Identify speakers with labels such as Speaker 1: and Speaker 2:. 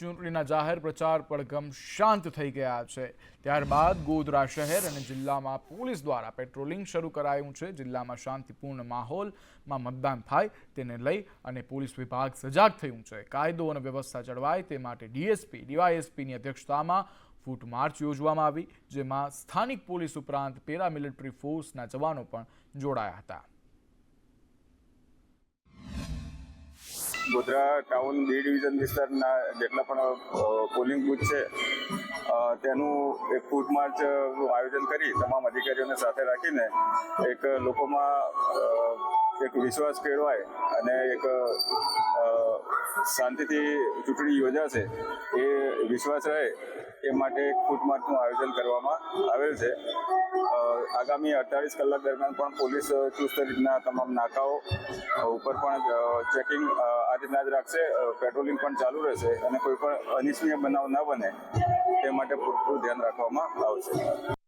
Speaker 1: ચૂંટણીના જાહેર પ્રચાર પડઘમ શાંત થઈ ગયા છે. ત્યારબાદ ગોધરા શહેર અને જિલ્લામાં પોલીસ દ્વારા પેટ્રોલિંગ શરૂ કરાયું છે. જિલ્લામાં શાંતિપૂર્ણ માહોલમાં મતદાન થાય તેને લઈ અને પોલીસ વિભાગ સજાગ થયું છે. કાયદો અને વ્યવસ્થા જળવાય તે માટે ડીએસપી, ડીવાયએસપીની અધ્યક્ષતામાં ફૂટ માર્ચ યોજવામાં આવી, જેમાં સ્થાનિક પોલીસ ઉપરાંત પેરામિલિટરી ફોર્સના જવાનો પણ જોડાયા હતા.
Speaker 2: ગોધરા ટાઉન બી ડિવિઝન વિસ્તારના જેટલા પણ પોલિંગ બુથ છે તેનું એક ફૂટ માર્ચનું આયોજન કરી તમામ અધિકારીઓને સાથે રાખીને એક લોકોમાં એક વિશ્વાસ કેળવાય અને એક શાંતિથી ચૂંટણી યોજાશે એ વિશ્વાસ રહે એ માટે ફૂટ માર્ચનું આયોજન કરવામાં આવેલ છે. આગામી અડતાલીસ કલાક દરમિયાન પણ પોલીસ ચુસ્ત રીતના તમામ નાકાઓ ઉપર પણ ચેકિંગ આ રીતના જ રાખશે. પેટ્રોલિંગ પણ ચાલુ રહેશે અને કોઈ પણ અનિચ્છનીય બનાવ ન બને તે માટે પૂરતું ધ્યાન રાખવામાં આવશે.